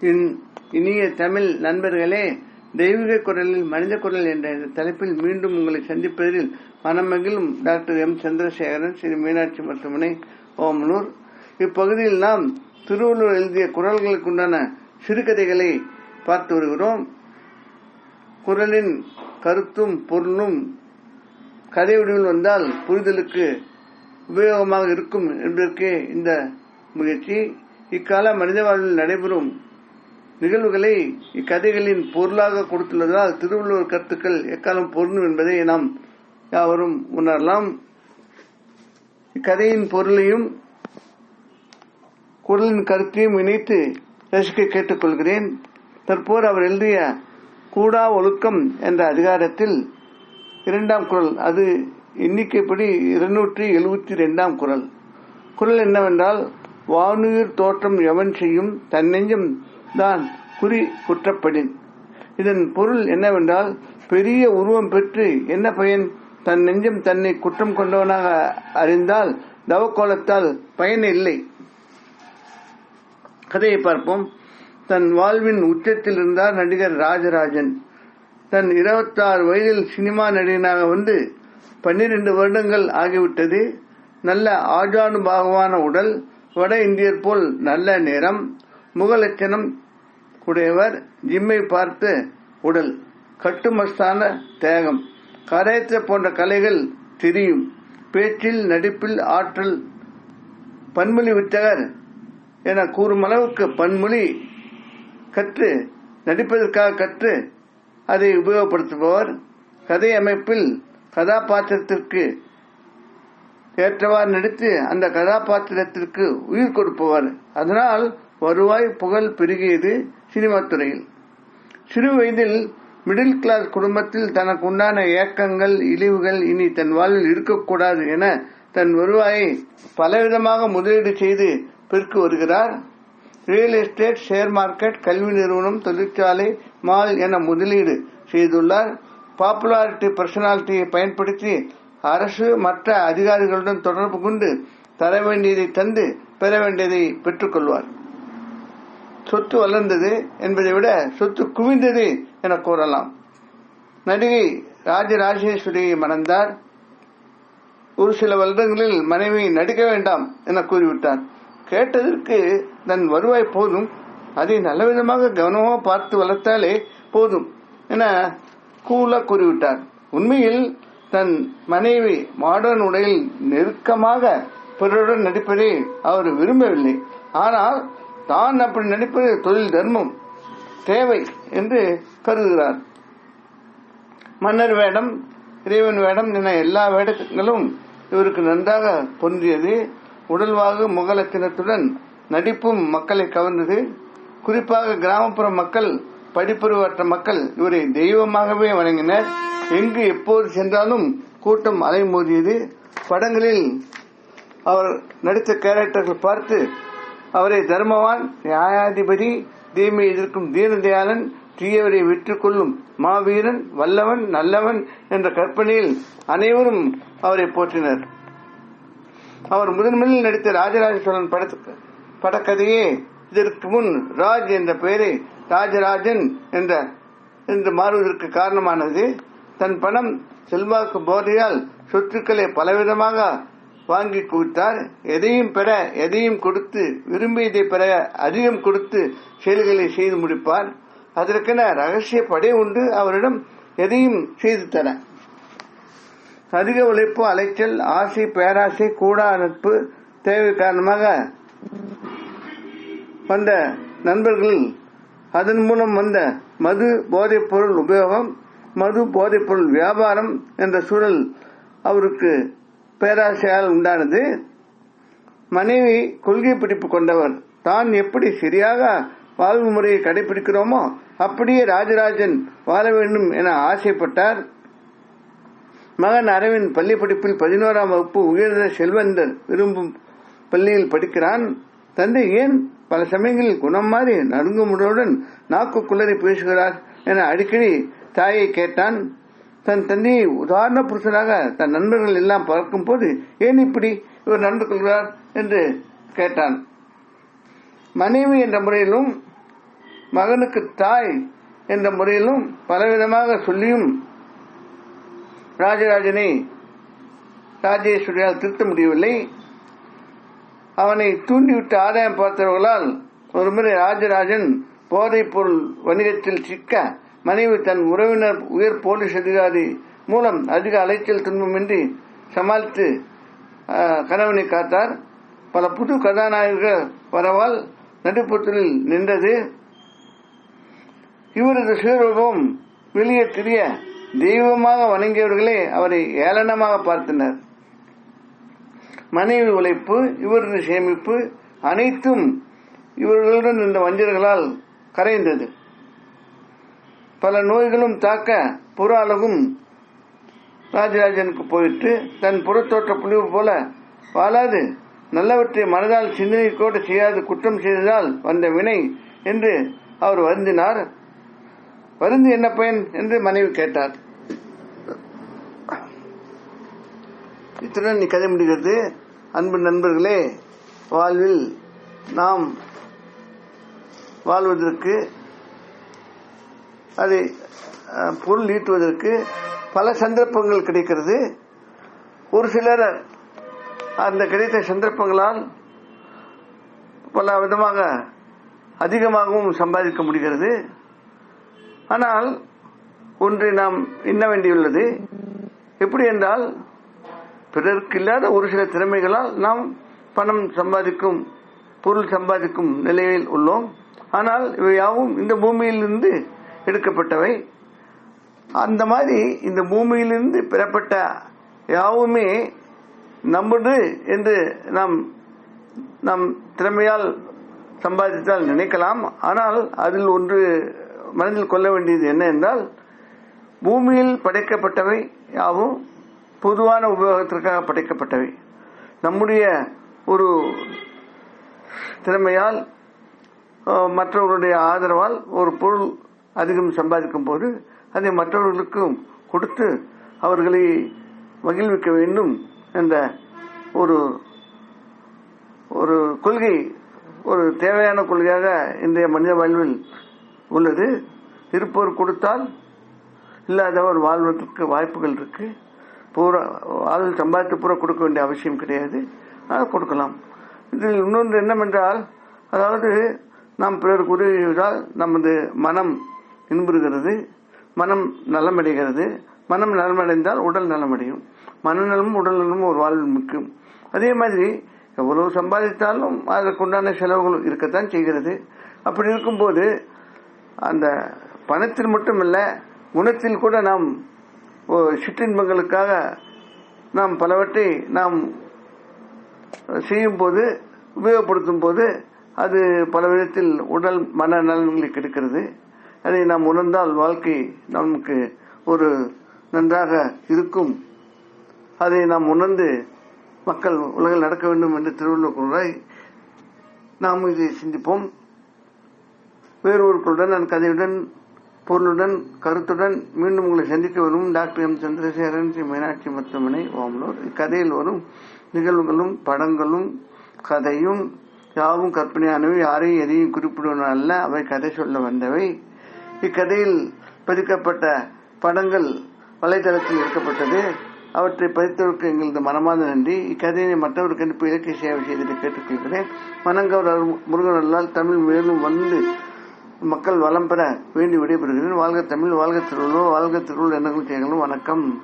இன் இனிய தமிழ் நண்பர்களே தெய்வீக குரலில் மனித குரல் என்ற இந்த தலைப்பில் மீண்டும் உங்களை சந்திப்பதில் மனமகிழும் டாக்டர் எம். சந்திரசேகரன் ஸ்ரீ மீனாட்சி மருத்துவமனை ஓமலூர் இப்பகுதியில் நாம் திருவள்ளுவர் எழுதிய குரல்களுக்குண்டான சிறுகதைகளை பார்த்து வருகிறோம். குரலின் கருத்தும் பொருளும் கதை வடிவில் வந்தால் புரிதலுக்கு உபயோகமாக இருக்கும் என்பதற்கே இந்த முயற்சி. இக்கால மனித வாழ்வில் நடைபெறும் நிகழ்வுகளை இக்கதைகளின் பொருளாக கொடுத்துள்ளதால் திருவள்ளுவர் கருத்துக்கள் எக்காலம் பொருந்தும் என்பதை நாம் யாவரும் உணரலாம். இக்கதையின் பொருளையும் குரலின் கருத்தையும் இணைத்து ரசிக்க கேட்டுக்கொள்கிறேன். தற்போது அவர் எழுதிய கூடா ஒழுக்கம் என்ற அதிகாரத்தில் இரண்டாம் குரல் அது எண்ணிக்கைப்படி இருநூற்றி எழுபத்தி ரெண்டாம் குரல். குரல் என்னவென்றால் வானுயிர் தோற்றம் எவன் செய்யும் தன்னெஞ்சம் தான் குறி குற்றப்படின். இதன் பொருள் என்னவென்றால் பெரிய உருவம் பெற்று என்ன பயன்? தன் நெஞ்சம் தன்னை குற்றம் கொண்டவனாக அறிந்தால் தவக்கோலத்தால் பயன் இல்லை. கதையை பார்ப்போம். தன் வாழ்வின் உச்சத்தில் இருந்தார் நடிகர் ராஜராஜன். தன் இருபத்தாறு வயதில் சினிமா நடிகனாக வந்து பன்னிரண்டு வருடங்கள் ஆகிவிட்டது. நல்ல ஆஜானுபாகவான உடல் வட இந்தியர் போல் நல்ல நிறம் முகலட்சணம் உடையவர் ஜிம்மை பார்த்து உடல் கட்டுமஸ்தான தேகம் கரையற்ற போன்ற கலைகள் தெரியும். பேச்சில் நடிப்பில் ஆற்றல் பன்மொழி வித்தகர் என கூறும் அளவுக்கு பன்மொழி கற்று நடிப்பதற்காக கற்று அதை உபயோகப்படுத்துபவர் கதை அமைப்பில் கதாபாத்திரத்திற்கு ஏற்றவாறு நடித்து அந்த கதாபாத்திரத்திற்கு உயிர் கொடுப்பவர். அதனால் வருவாய் புகழ் பெருகியது சினிமா துறையில். சிறு வயதில் மிடில் கிளாஸ் குடும்பத்தில் தனக்கு உண்டான ஏக்கங்கள் இழிவுகள் இனி தன் வாழ்வில் இருக்கக்கூடாது என தன் வருவாயை பலவிதமாக முதலீடு செய்து பெருக்கு வருகிறார். ரியல் எஸ்டேட் ஷேர் மார்க்கெட் கல்வி நிறுவனம் தொழிற்சாலை மால் என முதலீடு செய்துள்ளார். பாப்புலாரிட்டி பர்சனாலிட்டியை பயன்படுத்தி அரசு மற்ற அதிகாரிகளுடன் தொடர்பு கொண்டு தர வேண்டியதை தந்து பெற வேண்டியதை பெற்றுக்கொள்வார். சொத்து வளர்ந்தது என்பதை விட சொத்து குவிந்தது என கூறலாம். நடிகை ராஜராஜேஸ்வரியை மணந்தார். ஒரு சில வருடங்களில் மனைவி நடிக்க வேண்டாம் என கூறிவிட்டார். கேட்டதற்கு தன் வருவாய் போதும். அதை நல்லவிதமாக கவனமாக பார்த்து வளர்த்தாலே போதும் என கூல கூறிவிட்டார். உண்மையில் தன் மனைவி மாடர்ன் உடையில் நெருக்கமாக பிறருடன் நடிப்பதை அவர் விரும்பவில்லை. ஆனால் தான் அப்படி நடிப்பது தொழில் தர்மம் தேவை என்று கருதுகிறார். மன்னர் வேடம் இறைவன் வேடம் என எல்லா வேடங்களும் இவருக்கு நன்றாக பொன்றியது உடல்வாகு முகலத்தினத்துடன் நடிப்பும் மக்களை கவர்ந்தது. குறிப்பாக கிராமப்புற மக்கள் படிப்பறிவற்ற மக்கள் இவரை தெய்வமாகவே வணங்கினர். எங்கு எப்போது சென்றாலும் கூட்டம் அலைமோதியது. படங்களில் அவர் நடித்த கேரக்டர்கள் பார்த்து அவரை தர்மவான் நியாயாதிபதி தீமை எதிர்க்கும் தீனதயாளன் தீயவரை வெற்றி கொள்ளும் மாவீரன் வல்லவன் நல்லவன் என்ற கற்பனையில் அனைவரும் அவரை போற்றினர். அவர் முதன்முதலில் நடித்த ராஜராஜ சோழன் படத்துக்கு படக்கதையே இதற்கு முன் ராஜ் என்ற பெயரை ராஜராஜன் என்ற என்று மாறுவதற்கு காரணமானது தன் பணம் செல்வாக்கு போதையால் சொத்துக்களை பலவிதமாக வாங்கி குவித்தார் எதையும் பெற எதையும் கொடுத்து விரும்பியதை பெற அதிகம் கொடுத்து செயல்களை செய்து முடிப்பார். அதற்கென ரகசிய படை உண்டு. அவரிடம் எதையும் செய்து தர. அதிக உழைப்பு அலைச்சல் ஆசை பேராசை கூடா நட்பு தேவை காரணமாக வந்த நண்பர்கள் அதன் மூலம் வந்த மது போதைப் பொருள் உபயோகம் மது போதைப் பொருள் வியாபாரம் என்ற சூழல் அவருக்கு பேராசையால் உண்டானது. மனைவி கொள்கை பிடிப்பு கொண்டவர் தான் எப்படி சரியாக வாழ்வு முறையை கடைபிடிக்கிறோமோ அப்படியே ராஜராஜன் வாழ வேண்டும் என ஆசைப்பட்டார். மகன் அரவிந்த் பள்ளி படிப்பில் பதினோராம் வகுப்பு உயர்ந்த செல்வந்தர் விரும்பும் பள்ளியில் படிக்கிறான். தந்தை ஏன் பல சமயங்களில் குணம் மாறி நடுங்குமுடன் நாக்கு குளறி பேசுகிறார் என அடிக்கடி தாயை கேட்டான். தன் தந்தையை உதாரண புருஷனாக தன் நண்பர்கள் எல்லாம் பார்க்கும் போது ஏன் இப்படி இவர் நடந்து கொள்கிறார் என்று கேட்டான். மனைவி என்ற முறையிலும் மகனுக்கு தாய் என்ற முறையிலும் பலவிதமாக சொல்லியும் ராஜராஜனை ராஜேஸ்வரியால் திருத்த முடியவில்லை. அவனை தூண்டிவிட்டு ஆதாயம் பார்த்தவர்களால் ஒருமுறை ராஜராஜன் போதைப் பொருள் வணிகத்தில் சிக்க மனைவி தன் உறவினர் உயர் போலீஸ் அதிகாரி மூலம் அதிக அலைச்சல் துன்பமின்றி சமாளித்து கணவனை காத்தார். பல புது கதாநாயகர்கள் வரவால் நடுப்புறத்தில் நின்றது. இவரது சுயரூபம் வெளியே தெரிய தெய்வமாக வணங்கியவர்களே அவரை ஏளனமாக பார்த்தனர். மனைவி உழைப்பு இவரது சேமிப்பு அனைத்தும் இவர்களுடன் இருந்த வஞ்சர்களால் கரைந்தது பல நோய்களும் தாக்க புற அழகும் ராஜராஜனுக்கு போயிட்டு தன் புறத்தோற்ற புலிவு போல வாழாது. நல்லவற்றை மனதால் சிந்தனை கூட செய்யாது குற்றம் செய்ததால் வந்த வினை என்று அவர் வருந்தினார். வருந்து என்ன பயன் என்று மனைவி கேட்டார். இத்துடன் நீ கதை முடிகிறது. அன்பு நண்பர்களே வாழ்வில் நாம் வாழ்வதற்கு அதை பொருள் ஈட்டுவதற்கு பல சந்தர்ப்பங்கள் கிடைக்கிறது. ஒரு சிலர் அந்த கிடைத்த சந்தர்ப்பங்களால் பல விதமாக அதிகமாகவும் சம்பாதிக்க முடிகிறது. ஆனால் ஒன்றை நாம் எண்ண வேண்டியுள்ளது. எப்படி என்றால் பிறருக்கு இல்லாத ஒரு சில திறமைகளால் நாம் பணம் சம்பாதிக்கும் பொருள் சம்பாதிக்கும் நிலையில் உள்ளோம். ஆனால் இவை யாவும் இந்த பூமியிலிருந்து எடுக்கப்பட்டவை. அந்த மாதிரி இந்த பூமியிலிருந்து பெறப்பட்ட யாவுமே நம்முது என்று நாம் நம் திறமையால் சம்பாதித்தால் நினைக்கலாம். ஆனால் அதில் ஒன்று மனதில் கொள்ள வேண்டியது என்ன என்றால் பூமியில் படைக்கப்பட்டவை யாவும் பொதுவான உபயோகத்திற்காக படைக்கப்பட்டவை. நம்முடைய ஒரு திறமையால் அஹ், மற்றவர்களுடைய ஆதரவால் ஒரு பொருள் அதிகம் சம்பாதிக்கும் போது அதை மற்றவர்களுக்கும் கொடுத்து அவர்களை மகிழ்விக்க வேண்டும் என்ற ஒரு ஒரு கொள்கை ஒரு தேவையான கொள்கையாக இன்றைய மனித வாழ்வில் உள்ளது. இருப்பவர் கொடுத்தால் இல்லாதவர் வாழ்வதற்கு வாய்ப்புகள் இருக்குது பூரா ஆள் சம்பாதித்து பூரா கொடுக்க வேண்டிய அவசியம் கிடையாது. ஆனால் கொடுக்கலாம். இதில் இன்னொன்று என்னவென்றால் அதாவது நாம் பிறருக்கு உதவி செய்வதால் நமது மனம் இன்புறுகிறது மனம் நலமடைகிறது. மனம் நலமடைந்தால் உடல் நலமடையும். மனநலமும் உடல் நலமும் ஒரு வாழ்வில் முக்கியம். அதே மாதிரி எவ்வளவு சம்பாதித்தாலும் அதற்குண்டான செலவுகள் இருக்கத்தான் செய்கிறது. அப்படி இருக்கும்போது அந்த பணத்தில் மட்டுமல்ல குணத்தில் கூட நாம் சிற்றின்பங்களுக்காக நாம் பலவற்றை நாம் செய்யும் போது உபயோகப்படுத்தும் போது அது பல விதத்தில் உடல் மன நலன்களை கெடுக்கிறது. அதை நாம் உணர்ந்தால் வாழ்க்கை நமக்கு ஒரு நன்றாக இருக்கும். அதை நாம் உணர்ந்து மக்கள் உலகில் நடக்க வேண்டும் என்று திருவள்ளுவர் கூறுகிறார். நாம் இதை சிந்திப்போம். வேறு குழுடன் நான் கதையுடன் பொருளுடன் கருத்துடன் மீண்டும் உங்களை சந்திக்க வரும் டாக்டர் எம். சந்திரசேகரன் ஸ்ரீ மீனாட்சி மருத்துவமனை ஓமலூர். இக்கதையில் வரும் நிகழ்வுகளும் படங்களும் கதையும் யாவும் கற்பனையானவை யாரையும் எதையும் குறிப்பிடுவன அல்ல அவை கதை சொல்ல வந்தவை. இக்கதையில் பதிக்கப்பட்ட படங்கள் வலைதளத்தில் எடுக்கப்பட்டது. அவற்றை பதித்தவருக்கு எங்களது மனமார்ந்த நன்றி. இக்கதையினை மற்றவருக்கு அனுப்பி இலக்கிய சேவை செய்ததை கேட்டுக்கொள்கிறேன். மனங்கவர் முருகன் முருகனல்லால் தமிழ் மேலும் வந்து மக்கள் வளம் பெற வேண்டி விடைபெறுகிறேன். வாழ்க தமிழ் வாழ்க திருவள்ளுவர் வாழ்க திருவள்ளுவர் எண்ணங்கள் செய்யங்களும் வணக்கம்.